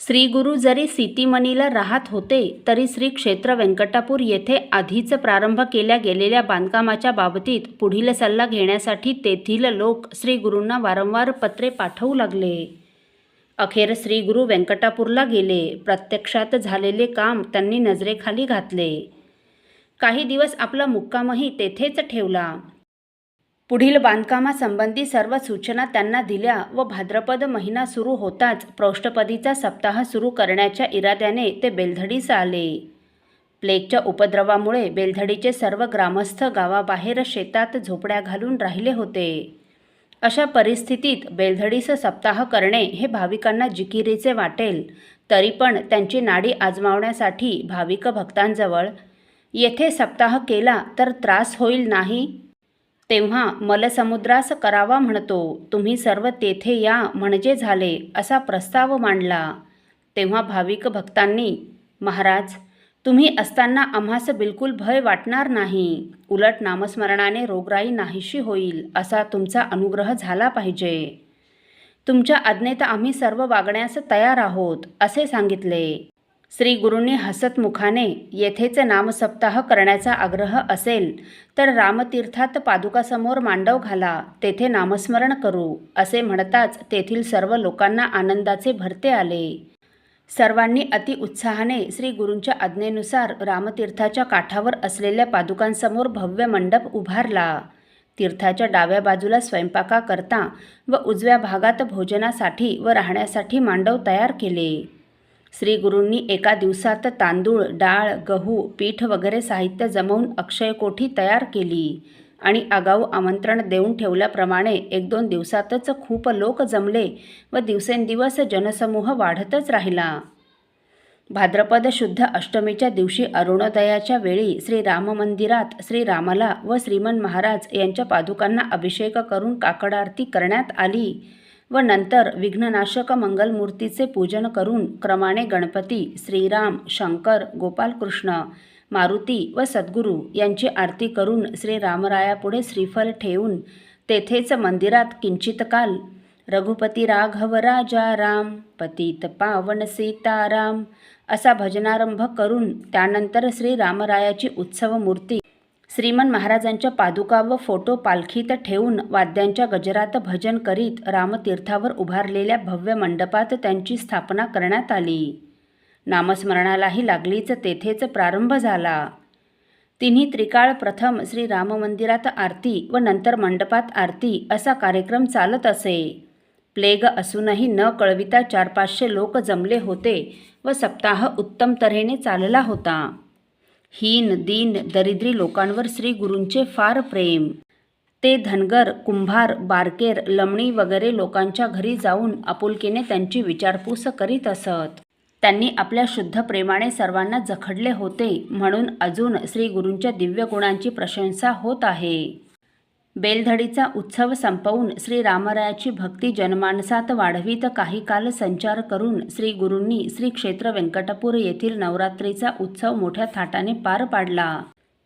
श्रीगुरु जरी सीतीमणीला राहत होते तरी श्री क्षेत्र व्यंकटापूर येथे आधीच प्रारंभ केल्या गेलेल्या बांधकामाच्या बाबतीत पुढील सल्ला घेण्यासाठी तेथील लोक श्रीगुरूंना वारंवार पत्रे पाठवू लागले. अखेर श्रीगुरु व्यंकटापूरला गेले. प्रत्यक्षात झालेले काम त्यांनी नजरेखाली घातले. काही दिवस आपला मुक्कामही तेथेच ठेवला. पुढील बांधकामासंबंधी सर्व सूचना त्यांना दिल्या व भाद्रपद महिना सुरू होताच प्रौष्ठपदीचा सप्ताह सुरू करण्याच्या इराद्याने ते बेलधडीस आले. प्लेगच्या उपद्रवामुळे बेलधडीचे सर्व ग्रामस्थ गावाबाहेर शेतात झोपड्या घालून राहिले होते. अशा परिस्थितीत बेलधडीस सप्ताह करणे हे भाविकांना जिकिरीचे वाटेल. तरी पण त्यांची नाडी आजमावण्यासाठी भाविक भक्तांजवळ येथे सप्ताह केला तर त्रास होईल नाही? तेव्हा मलसमुद्रास करावा म्हणतो तुम्ही सर्व तेथे या म्हणजे झाले असा प्रस्ताव मांडला. तेव्हा भाविक भक्तांनी महाराज तुम्ही असताना आम्हास बिलकुल भय वाटणार नाही. उलट नामस्मरणाने रोगराई नाहीशी होईल असा तुमचा अनुग्रह झाला पाहिजे. तुमच्या आज्ञेत आम्ही सर्व वागण्यास तयार आहोत असे सांगितले. श्री गुरूंनी हसतमुखाने येथेच नामसप्ताह करण्याचा आग्रह असेल तर रामतीर्थात पादुकासमोर मांडव घाला तेथे नामस्मरण करू असे म्हणताच तेथील सर्व लोकांना आनंदाचे भरते आले. सर्वांनी अति उत्साहाने श्री गुरूंच्या आज्ञेनुसार रामतीर्थाच्या काठावर असलेल्या पादुकांसमोर भव्य मंडप उभारला. तीर्थाच्या डाव्या बाजूला स्वयंपाकाकरता व उजव्या भागात भोजनासाठी व राहण्यासाठी मांडव तयार केले. श्री गुरूंनी एका दिवसात तांदूळ डाळ गहू पीठ वगैरे साहित्य जमवून अक्षयकोठी तयार केली आणि आगाऊ आमंत्रण देऊन ठेवल्याप्रमाणे एक दोन दिवसातच खूप लोक जमले व दिवसेंदिवस जनसमूह वाढतच राहिला. भाद्रपद शुद्ध अष्टमीच्या दिवशी अरुणोदयाच्या वेळी श्री राम मंदिरात श्रीरामाला व श्रीमन महाराज यांच्या पादुकांना अभिषेक करून काकड आरती करण्यात आली. व नंतर विघ्ननाशक मंगलमूर्तीचे पूजन करून क्रमाने गणपती श्रीराम शंकर गोपालकृष्ण मारुती व सद्गुरू यांची आरती करून श्री रामरायापुढे श्रीफल ठेवून तेथेच मंदिरात किंचित काल रघुपती राघव राजा राम पतित पावन सीताराम असा भजनारंभ करून त्यानंतर श्री रामरायाची उत्सव मूर्ती श्रीमन महाराजांच्या पादुका व फोटो पालखीत ठेवून वाद्यांच्या गजरात भजन करीत रामतीर्थावर उभारलेल्या भव्य मंडपात त्यांची स्थापना करण्यात आली. नामस्मरणालाही लागलीच तेथेच प्रारंभ झाला. तिन्ही त्रिकाळ प्रथम श्री राम मंदिरात आरती व नंतर मंडपात आरती असा कार्यक्रम चालत असे. प्लेग असूनही न कळविता चार पाचशे लोक जमले होते व सप्ताह उत्तम तऱ्हेने चालला होता. हीन दीन दरिद्री लोकांवर श्री गुरूंचे फार प्रेम. ते धनगर कुंभार बारकेर लमणी वगैरे लोकांच्या घरी जाऊन आपुलकीने त्यांची विचारपूस करीत असत. त्यांनी आपल्या शुद्ध प्रेमाने सर्वांना जखडले होते म्हणून अजून श्री गुरूंच्या दिव्य गुणांची प्रशंसा होत आहे. बेलधडीचा उत्सव संपवून श्री रामरायाची भक्ती जनमानसात वाढवीत काही काल संचार करून श्री गुरूंनी श्री क्षेत्र व्यंकटपूर येथील नवरात्रीचा उत्सव मोठ्या थाटाने पार पाडला.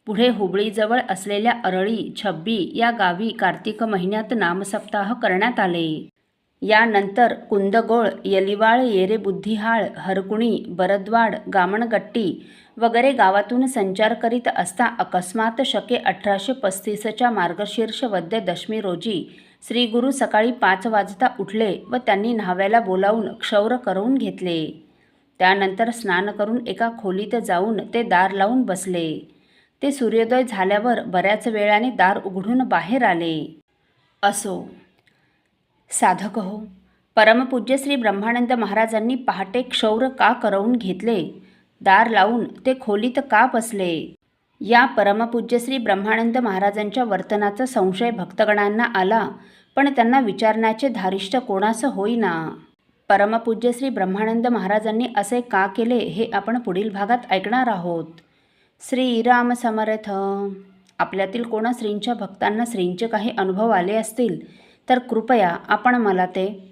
पुढे हुबळीजवळ असलेल्या अरळी छब्बी या गावी कार्तिक महिन्यात नामसप्ताह करण्यात आले. यानंतर कुंदगोळ यलिवाळ येरेबुद्धिहाळ हरकुणी बरदवाड गामणगट्टी वगैरे गावातून संचार करीत असता अकस्मात शके अठराशे पस्तीसच्या मार्गशीर्ष वद्य दशमी रोजी श्री गुरु सकाळी पाच वाजता उठले व त्यांनी न्हाव्याला बोलावून क्षौर करवून घेतले. त्यानंतर स्नान करून एका खोलीत जाऊन ते दार लावून बसले. ते सूर्योदय झाल्यावर बऱ्याच वेळाने दार उघडून बाहेर आले. असो. साधक हो. परमपूज्य श्री ब्रह्मानंद महाराजांनी पहाटे क्षौर का करवून घेतले? दार लावून ते खोलीत का बसले? या परमपूज्य श्री ब्रह्मानंद महाराजांच्या वर्तनाचा संशय भक्तगणांना आला पण त्यांना विचारण्याचे धारिष्ट कोणास होईना. परमपूज्य श्री ब्रह्मानंद महाराजांनी असे का केले हे आपण पुढील भागात ऐकणार आहोत. श्रीराम समर्थ. आपल्यातील कोणा श्रींच्या भक्तांना श्रींचे काही अनुभव आले असतील तर कृपया आपण मला ते